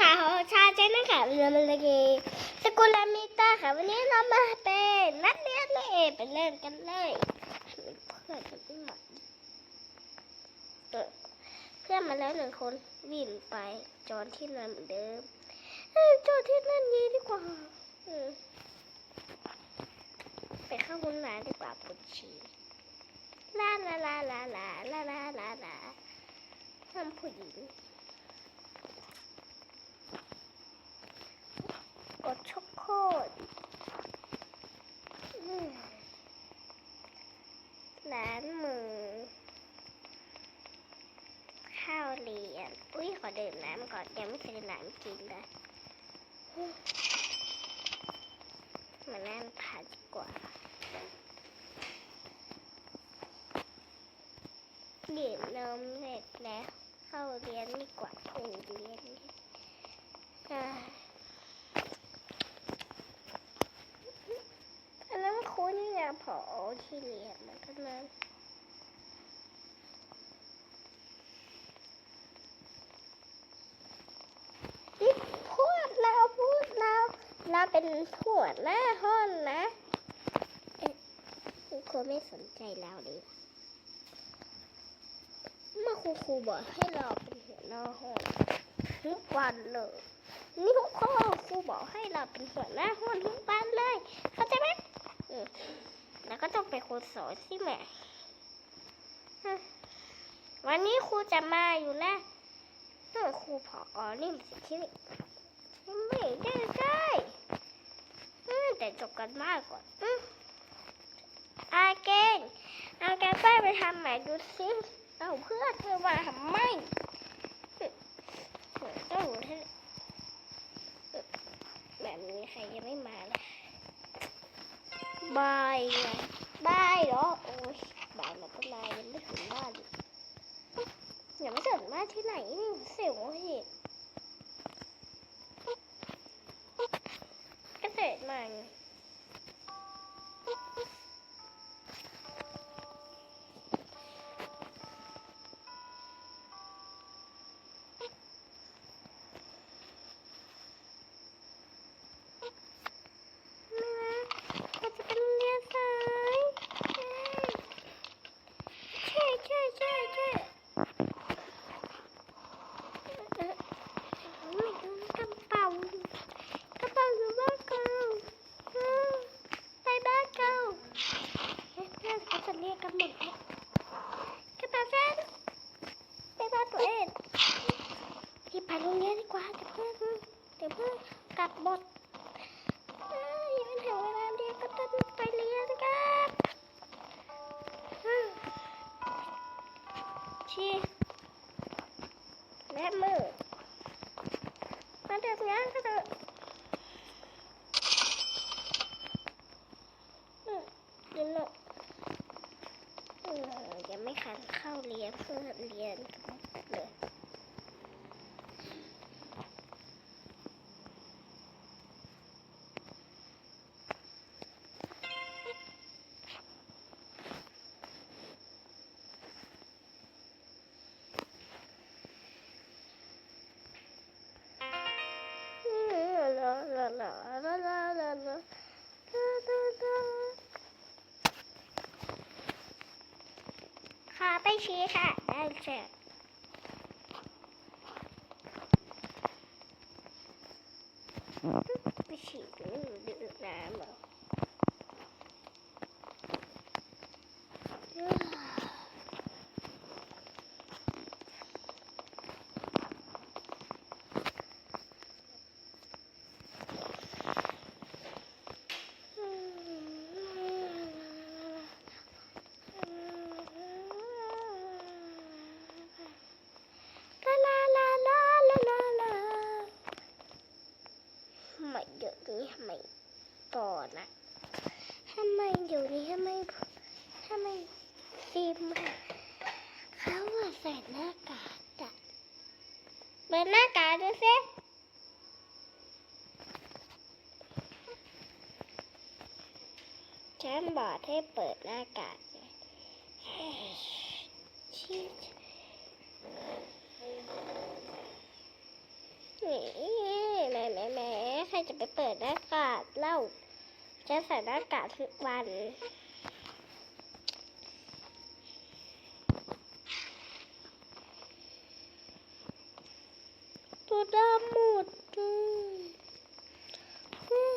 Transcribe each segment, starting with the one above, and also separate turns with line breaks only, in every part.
ค่ะขอชาเจนนะคะเรือมันเลยเกสกุลามิตาค่ะ วันนี้เรามาเป็นนักเรียนเลยไปเล่นกันเลยเพื่อนกันไม่หมดเพื่อนมาแล้วหนึ่งคนวิ่งไปจอนที่นั่นเหมือนเดิมจอนที่นั่นดีดีกว่าไปเข้าห้องน้ำดีกว่าปวดฉี่ลาลาลาลาลาลาลาลาลาทำผู้หญิง กดช็อกโคตอืมล้างมือ ข้าวเรียน อุ้ยขอดื่มน้ำก่อน ยังไม่เคยดื่มน้ำกินเลยมานั่งทานดีกว่าดื่มนมเสร็จแล้ว เข้าเรียนดีกว่าเออเรียนอ่า อันนั้นครู นี่นะผอที่เรียนแล้วก็นั้นพูดเราพูดเราเราเป็นหัวหน้าห้องนะคุณครูไม่สนใจเราเลยเมื่อครูครูบอกให้เราเป็นหัวหน้าห้องทุกวันเลยนี่ทุกข้อครูบอกให้เราเป็นหัวหน้าห้องทุกวันเลย เข้าใจไหม อืมแล้วก็ต้องเป็นครูสอนสิแม่วันนี้ครูจะมาอยู่นะเออครูผออนี่มันสิที่นี่ไม่ได้ได้แต่จบกันมากก่อนอืมอาเกนอาแกนไปไปทำใหม่ดูสิเอาเพื่อนเธอมาทำไมเออต้องแบบนี้ใครยังไม่มาเลย บายไงบายเหรอ โอ้ยบายมาตั้งนานยังไม่ถึงบ้านเลยยังไม่ถึงบ้านที่ไหนนี่เสียวเหตุก็เสร็จมาไงไม่นะเราจะเป็นเรียนสายใช่ใช่ใช่ใช่เอ่อไม่โดนกระเป๋ากระเป๋าอยู่บ้านเก่าเออไปบ้านเก่าเฮ้ยเพื่อนเขาจะเรียกกันหมดแล้วกระเป๋าฉันไปบ้านตัวเองที่ไป โรงเรียนดีกว่าเดี๋ยวเพื่อนเดี๋ยวเพื่อนกลับหมดยังไม่ถึงเวลาเรียนก็ต้องไปเรียนกันชีและมือมาเดินงานก็เถอะอืมเดี๋ยวหนูเออยังไม่คันเข้าเรียนเพื่อเรียนเลย ค่ะ ไปชี้ค่ะ ได้เจ้ะไปฉีดดื่มน้ำเหรอลาลาลาลาลาลาลาทำไม เดี๋ยวนี้ทำไมก่อนะทำไมเดี๋ยวนี้ทำไมทำไมฟิล์มเขาอะใส่หน้ากากอะเปิดหน้ากากดูสิฉันบอกให้เปิดหน้ากากไงเฮ้ยชินี่แมแหมแมใคร จะไปเปิดหน้ากากเล่าฉันใส่หน้ากากทุกวันตัวดำหมดเลย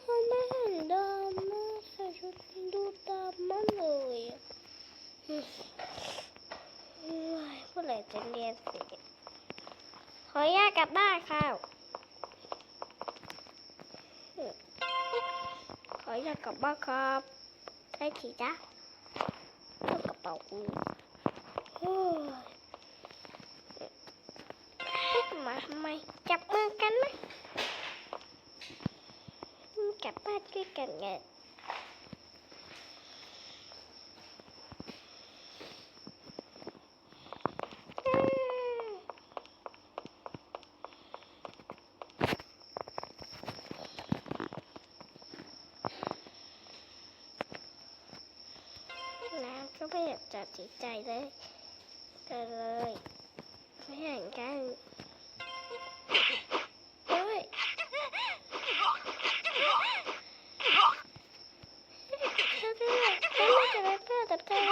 เขาไม่เห็นดำนะใส่ชุดดูดำมากเลยอะอืมโอ้ยเมื่อไหร่จะเรียนสร็จขออนุญาตกลับบ้านค่ะ ออนุญาตกลับบ้านครับได้ทีจ้ะเอากระเป๋ากูมาทำไมจับมือกันไหมจับบ้านด้วยกันไงอืมน้ำก็ ไม่อยากจัดจิตใจเลยกันเลยไม่เห็นกัน เฮ้ยเธอเป็นอะไรเธอจะไปเพื่อตัดกัน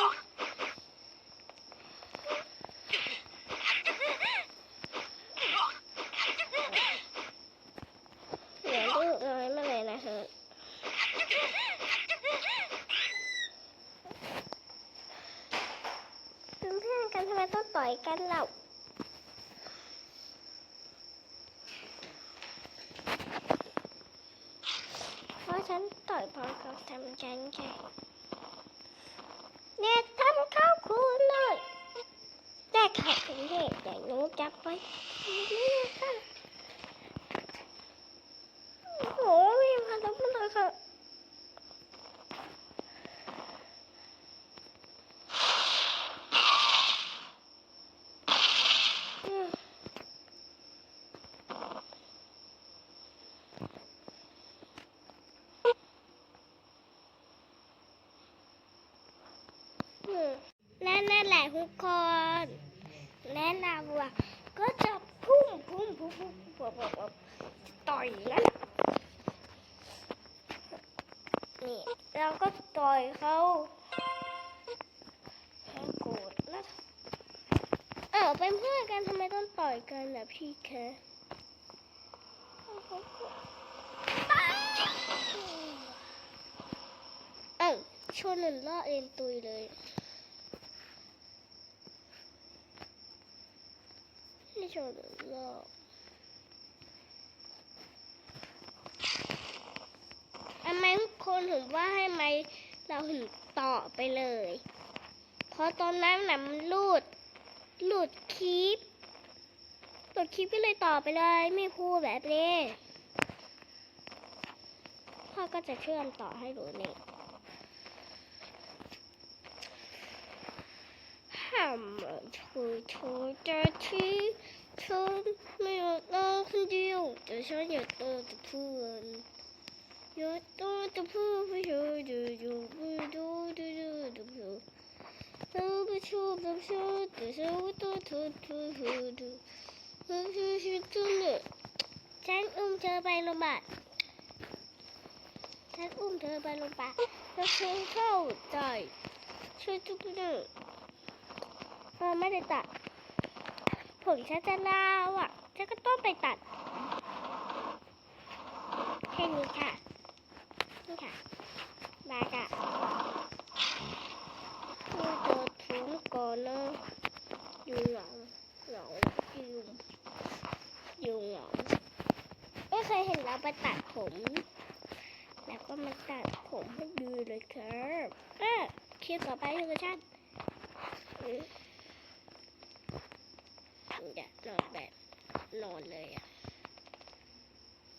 เดี๋ยวลูกน้อยมาเลยนะเธอเป็นเพื่อนกันทำไมต้ อยกันเล่าเพราะฉันต่อยพอเขาทำฉันแค่เนี่ยทำข้าวคุณเลยได้ข่าวถึงเหตุแต่หนูจับไว้นี่ค่ะโอ้โหมีพลังมันเลยค่ะอืม อืมและนั่นแหละ ทุกคน และเราอะก็จะพุ่งพุ่งพุ่งพุ่งพุ่งพุ่งต่อยแล้วนะนี่เราก็ต่อยเขาให้โกรธนะเออเป็นเพื่อนกันทำไมต้องต่อยกันล่ะพี่แคะเอ้าชนหนึ่งล่อเอ็นตุยเลย ไม่ชนหนึ่งล่อทำไมทุกคนถึงว่าให้ไหมเราถึงต่อไปเลย เพราะตอนนั้นน่ะมันรูด หลุดคลิป หลุดคลิปก็เลยต่อไปเลย ไม่พูดแบบนี้ พ่อก็จะเชื่อมต่อให้รู้นี่ Hammer to to dirty turn 没有当很久，就像有多的仆 처음에 떨어지 요. 저선이 떨어지는 요 떨어지 요. 요요 요요요 요. 서브 서브 서브 서브 또또또또 서브 시트는 짠 움쳐 발로 봐. ฉันอุ้มเธอไปโรงพยาบาลแล้วเธอเข้าใจช่วยทุกเรื่องเธอไม่ได้ตัด ผมฉันจะลาวอะ ฉันก็ต้องไปตัด แค่นี้ค่ะ นี่ค่ะ บายค่ะนี่ตัวถุงก่อนเนะอยู่หลังหลังยุงยุงหลังไม่เคยเห็นเราไปตัดผม แล้วก็มาตัดผมให้ดูเลยครับเออคลิปต่อไปคือฉัน อืมอยากนอนแบบนอนเลยอะ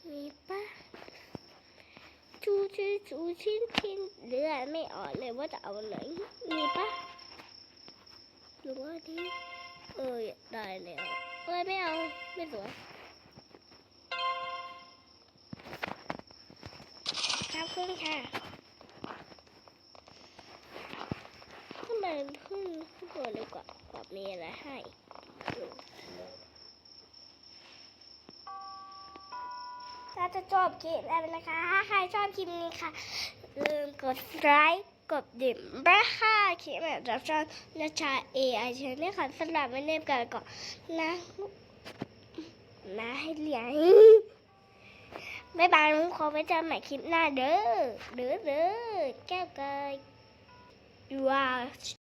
มีปะจูจีจูชิ้นชิ้นเลือดไม่ออกเลยว่าจะเอาไหน มีปะหรือว่าที่เออได้แล้วเอ้ยไม่เอา ไม่สวยขอบคุณค่ะทำไมขึ้นขึ้นตัวเลยกว่ากว่ามีอะไรให้ ถ้าจะชอบคลิปอะไรนะคะ ถ้าใครชอบคลิปนี้ค่ะ ลืมกดไลค์ กดดิ่มบ้าค่ะคลิปแบบรับชอบนะชาเอไอเชนนี่ค่ะสำหรับไม่เน็บกันก่อนนะนะให้เลี้ยงบ๊ายบายน้องขอไว้เจอใหม่คลิปหน้าเด้อ เด้อเด้อแก้วเกยว้าว